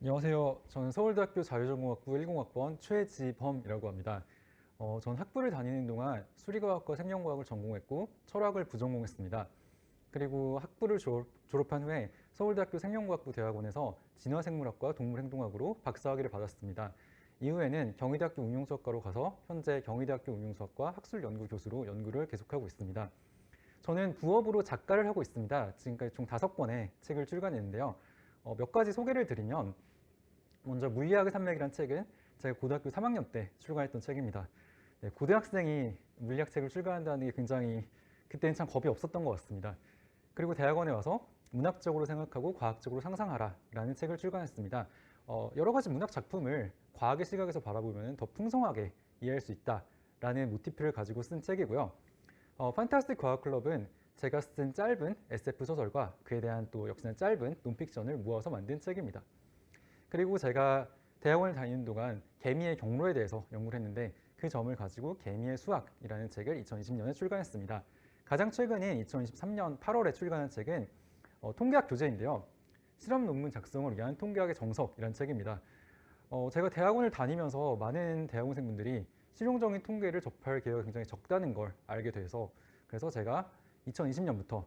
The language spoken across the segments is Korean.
안녕하세요. 저는 서울대학교 자유전공학부 10학번 최지범이라고 합니다. 어, 전 학부를 다니는 동안 수리과학과 생명과학을 전공했고 철학을 부전공했습니다. 그리고 학부를 졸업, 졸업한 후에 서울대학교 생명과학부 대학원에서 진화생물학과 동물행동학으로 박사학위를 받았습니다. 이후에는 경희대학교 응용수학과로 가서 현재 경희대학교 응용수학과 학술연구교수로 연구를 계속하고 있습니다. 저는 부업으로 작가를 하고 있습니다. 지금까지 총 다섯 권의 책을 출간했는데요. 어, 몇 가지 소개를 드리면 먼저 물리학의 산맥이라는 책은 제가 고등학교 3학년 때 출간했던 책입니다. 네, 고등학생이 물리학 책을 출간한다는 게 굉장히 그때는 참 겁이 없었던 것 같습니다. 그리고 대학원에 와서 문학적으로 생각하고 과학적으로 상상하라 라는 책을 출간했습니다. 어, 여러 가지 문학 작품을 과학의 시각에서 바라보면 더 풍성하게 이해할 수 있다 라는 모티프를 가지고 쓴 책이고요. 어, 판타스틱 과학 클럽은 제가 쓴 짧은 SF 소설과 그에 대한 또 역시나 짧은 논픽션을 모아서 만든 책입니다. 그리고 제가 대학원을 다니는 동안 개미의 경로에 대해서 연구를 했는데 그 점을 가지고 개미의 수학이라는 책을 2020년에 출간했습니다. 가장 최근인 2023년 8월에 출간한 책은 어, 통계학 교재인데요. 실험 논문 작성을 위한 통계학의 정석이라는 책입니다. 어, 제가 대학원을 다니면서 많은 대학원생분들이 실용적인 통계를 접할 기회가 굉장히 적다는 걸 알게 돼서 그래서 제가 2020년부터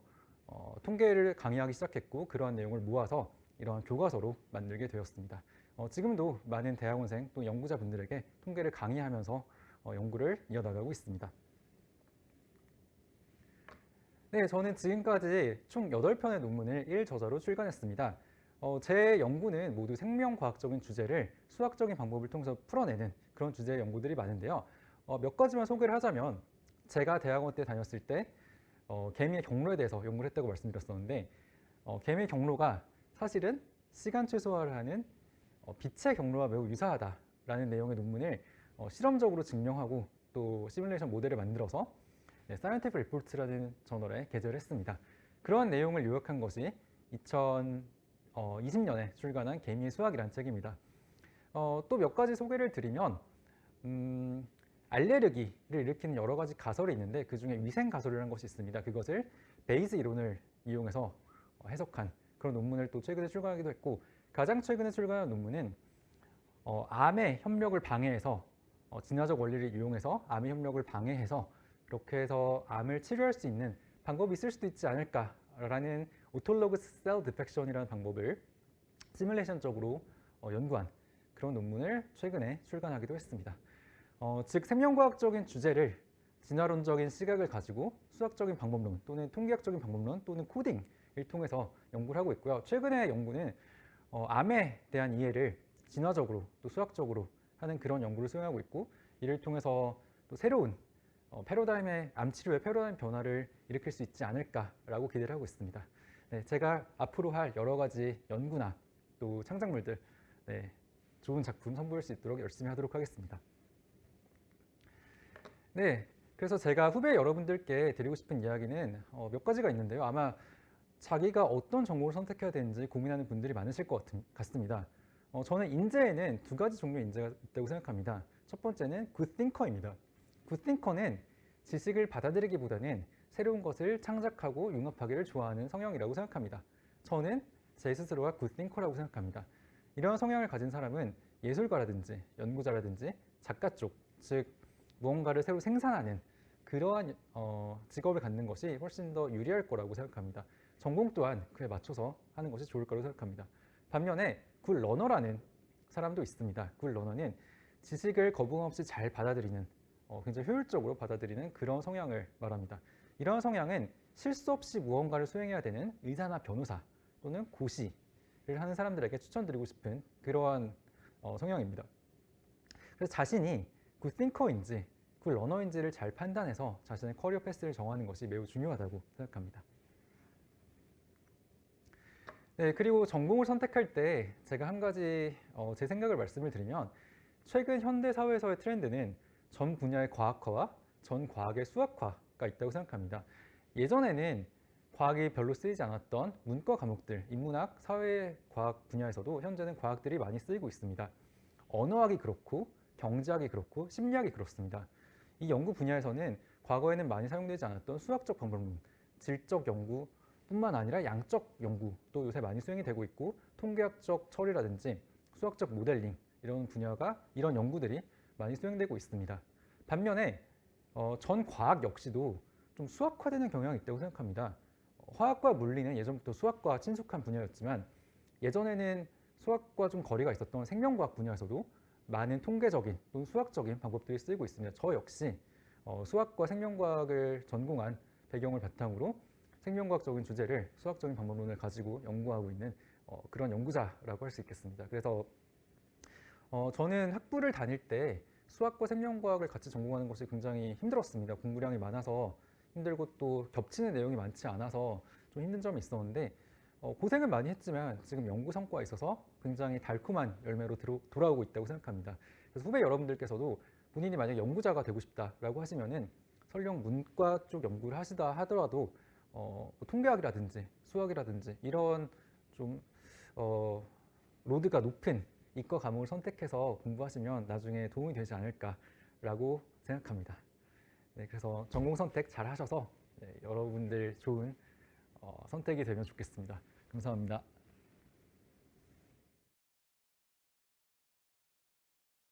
어, 통계를 강의하기 시작했고 그러한 내용을 모아서 이러한 교과서로 만들게 되었습니다. 어, 지금도 많은 대학원생 또 연구자분들에게 통계를 강의하면서 어, 연구를 이어나가고 있습니다. 네, 저는 지금까지 총 8편의 논문을 1저자로 출간했습니다. 어, 제 연구는 모두 생명과학적인 주제를 수학적인 방법을 통해서 풀어내는 그런 주제의 연구들이 많은데요. 어, 몇 가지만 소개를 하자면 제가 대학원 때 다녔을 때 어, 개미의 경로에 대해서 연구를 했다고 말씀드렸었는데 어, 개미의 경로가 사실은 시간 최소화를 하는 어, 빛의 경로와 매우 유사하다라는 내용의 논문을 어, 실험적으로 증명하고 또 시뮬레이션 모델을 만들어서 네, 사이언티픽 리포트라는 저널에 게재를 했습니다. 그러한 내용을 요약한 것이 2020년에 출간한 개미의 수학이라는 책입니다. 어, 또 몇 가지 소개를 드리면 음, 알레르기를 일으키는 여러 가지 가설이 있는데 그 중에 위생 가설이라는 것이 있습니다. 그것을 베이즈 이론을 이용해서 어, 해석한 그런 논문을 또 최근에 출간하기도 했고 가장 최근에 출간한 논문은 어, 암의 협력을 방해해서 어, 진화적 원리를 이용해서 암의 협력을 방해해서 이렇게 해서 암을 치료할 수 있는 방법이 있을 수도 있지 않을까라는 오톨로그스 셀 디펙션이라는 방법을 시뮬레이션적으로 어, 연구한 그런 논문을 최근에 출간하기도 했습니다. 어, 즉 생명과학적인 주제를 진화론적인 시각을 가지고 수학적인 방법론 또는 통계학적인 방법론 또는 코딩 을 통해서 연구를 하고 있고요. 최근의 연구는 어, 암에 대한 이해를 진화적으로 또 수학적으로 하는 그런 연구를 수행하고 있고 이를 통해서 또 새로운 어, 패러다임의 암 치료의 패러다임 변화를 일으킬 수 있지 않을까라고 기대를 하고 있습니다. 네, 제가 앞으로 할 여러 가지 연구나 또 창작물들 네, 좋은 작품 선보일 수 있도록 열심히 하도록 하겠습니다. 네, 그래서 제가 후배 여러분들께 드리고 싶은 이야기는 어, 몇 가지가 있는데요. 아마 자기가 어떤 전공을 선택해야 되는지 고민하는 분들이 많으실 것 같습니다. 어, 저는 인재에는 두 가지 종류의 인재가 있다고 생각합니다. 첫 번째는 굿띵커입니다. 굿띵커는 지식을 받아들이기보다는 새로운 것을 창작하고 융합하기를 좋아하는 성향이라고 생각합니다. 저는 제 스스로가 굿띵커라고 생각합니다. 이런 성향을 가진 사람은 예술가라든지 연구자라든지 작가 쪽, 즉 무언가를 새로 생산하는 그러한 어, 직업을 갖는 것이 훨씬 더 유리할 거라고 생각합니다. 전공 또한 그에 맞춰서 하는 것이 좋을 거라고 생각합니다. 반면에 굿 러너라는 사람도 있습니다. 굿 러너는 지식을 거부감 없이 잘 받아들이는 어, 굉장히 효율적으로 받아들이는 그런 성향을 말합니다. 이런 성향은 실수 없이 무언가를 수행해야 되는 의사나 변호사 또는 고시를 하는 사람들에게 추천드리고 싶은 그러한 어, 성향입니다. 그래서 자신이 굿 띵커인지 굿 러너인지를 잘 판단해서 자신의 커리어 패스를 정하는 것이 매우 중요하다고 생각합니다. 네, 그리고 전공을 선택할 때 제가 한 가지 어, 제 생각을 말씀을 드리면 최근 현대 사회에서의 트렌드는 전 분야의 과학화와 전 과학의 수학화가 있다고 생각합니다. 예전에는 과학이 별로 쓰이지 않았던 문과 과목들, 인문학, 사회과학 분야에서도 현재는 과학들이 많이 쓰이고 있습니다. 언어학이 그렇고 경제학이 그렇고 심리학이 그렇습니다. 이 연구 분야에서는 과거에는 많이 사용되지 않았던 수학적 방법론, 질적 연구 뿐만 아니라 양적 연구도 요새 많이 수행이 되고 있고 통계학적 처리라든지 수학적 모델링 이런 분야가 이런 연구들이 많이 수행되고 있습니다. 반면에 어, 전 과학 역시도 좀 수학화되는 경향이 있다고 생각합니다. 어, 화학과 물리는 예전부터 수학과 친숙한 분야였지만 예전에는 수학과 좀 거리가 있었던 생명과학 분야에서도 많은 통계적인 또는 수학적인 방법들이 쓰이고 있습니다. 저 역시 어, 수학과 생명과학을 전공한 배경을 바탕으로 생명과학적인 주제를 수학적인 방법론을 가지고 연구하고 있는 어, 그런 연구자라고 할 수 있겠습니다. 그래서 어, 저는 학부를 다닐 때 수학과 생명과학을 같이 전공하는 것이 굉장히 힘들었습니다. 공부량이 많아서 힘들고 또 겹치는 내용이 많지 않아서 좀 힘든 점이 있었는데 어, 고생은 많이 했지만 지금 연구 성과에 있어서 굉장히 달콤한 열매로 들어, 돌아오고 있다고 생각합니다. 그래서 후배 여러분들께서도 본인이 만약 연구자가 되고 싶다라고 하시면은 설령 문과 쪽 연구를 하시다 하더라도 어, 뭐 통계학이라든지 수학이라든지 이런 좀 어, 로드가 높은 이과 과목을 선택해서 공부하시면 나중에 도움이 되지 않을까라고 생각합니다. 네, 그래서 전공 선택 잘 하셔서 네, 여러분들 좋은 어, 선택이 되면 좋겠습니다. 감사합니다.